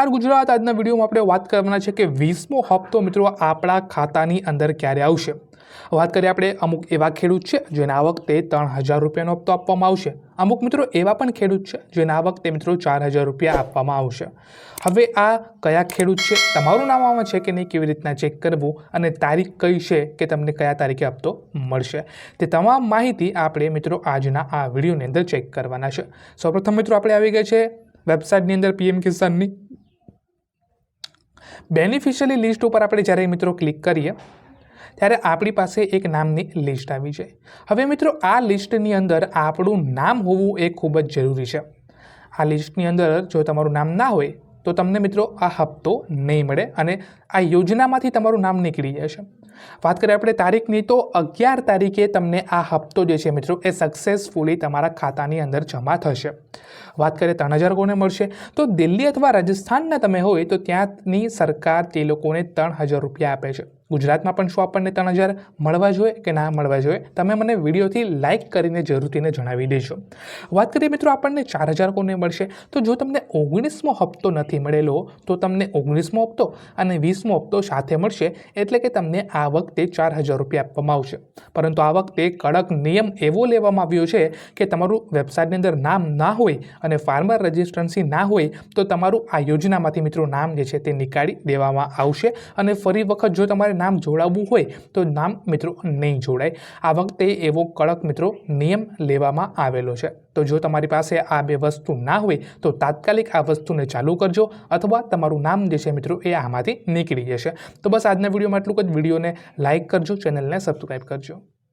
નમસ્કાર ગુજરાત. આજના વિડીયોમાં આપણે વાત કરવાના છે કે વીસમો હપ્તો મિત્રો આપણા ખાતાની અંદર ક્યારે આવશે? વાત કરીએ આપણે અમુક એવા ખેડૂત છે જેને વખતે ત્રણ હજાર રૂપિયાનો હપ્તો આપવામાં આવશે. અમુક મિત્રો એવા પણ ખેડૂત છે જેને આ વખતે મિત્રો ચાર હજાર રૂપિયા આપવામાં આવશે. હવે આ કયા ખેડૂત છે? તમારું નામ આમાં છે કે નહીં? કેવી રીતના ચેક કરવું? અને તારીખ કઈ છે કે તમને કયા તારીખે હપ્તો મળશે? તે તમામ માહિતી આપણે મિત્રો આજના આ વિડીયોની અંદર ચેક કરવાના છે. સૌપ્રથમ મિત્રો આપણે આવી ગયા છે વેબસાઇટની અંદર પીએમ કિસાનની. બેનિફિશિયરી લિસ્ટ ઉપર આપણે જ્યારે મિત્રો ક્લિક કરીએ, ત્યારે આપણી પાસે એક નામની લિસ્ટ આવી જાય. હવે મિત્રો, આ લિસ્ટની અંદર આપણું નામ હોવું એ ખૂબ જ જરૂરી છે. આ લિસ્ટની અંદર જો તમારું નામ ના હોય તો તમને મિત્રો આ હપ્તો નહીં મળે અને આ યોજનામાંથી તમારું નામ નીકળી જશે. વાત કરીએ આપણે તારીખની, તો અગિયાર તારીખે તમને આ હપ્તો જે છે મિત્રો, એ સક્સેસફુલી તમારા ખાતાની અંદર જમા થશે. વાત કરીએ ત્રણ હજાર કોને મળશે? તો દિલ્હી અથવા રાજસ્થાનના તમે હોય તો ત્યાંની સરકાર તે લોકોને ત્રણ હજાર રૂપિયા આપે છે. ગુજરાતમાં પણ શું આપણને ત્રણ હજાર મળવા જોઈએ કે ના મળવા જોઈએ, તમે મને વિડીયોથી લાઇક કરીને જરૂરથીને જણાવી દેજો. વાત કરીએ મિત્રો આપણને ચાર હજાર કોને મળશે, તો જો તમને ઓગણીસમો હપ્તો નથી મળેલો, તો તમને ઓગણીસમો હપ્તો અને વીસમો હપ્તો સાથે મળશે, એટલે કે તમને આ વખતે ચાર હજાર રૂપિયા આપવામાં આવશે. પરંતુ આ વખતે કડક નિયમ એવો લેવામાં આવ્યો છે કે તમારું વેબસાઇટની અંદર નામ ના હોય અને ફાર્મર રજિસ્ટ્રન્સી ના હોય, તો તમારું આ યોજનામાંથી મિત્રો નામ જે છે તે નીકાળી દેવામાં આવશે અને ફરી વખત જો તમારે નામ જોડાવવું હોય તો નામ મિત્રો નહીં જોડાય. આ વખતે એવો કડક મિત્રો નિયમ લેવામાં આવેલો છે. તો જો તમારી પાસે આ બે વસ્તુ ના હોય તો તાત્કાલિક આ વસ્તુને ચાલુ કરજો અથવા તમારું નામ જે છે મિત્રો એ આમાંથી નીકળી જશે. તો બસ આજના વિડીયોમાં એટલું જ. વિડીયોને લાઇક કરજો, ચેનલને સબસ્ક્રાઈબ કરજો.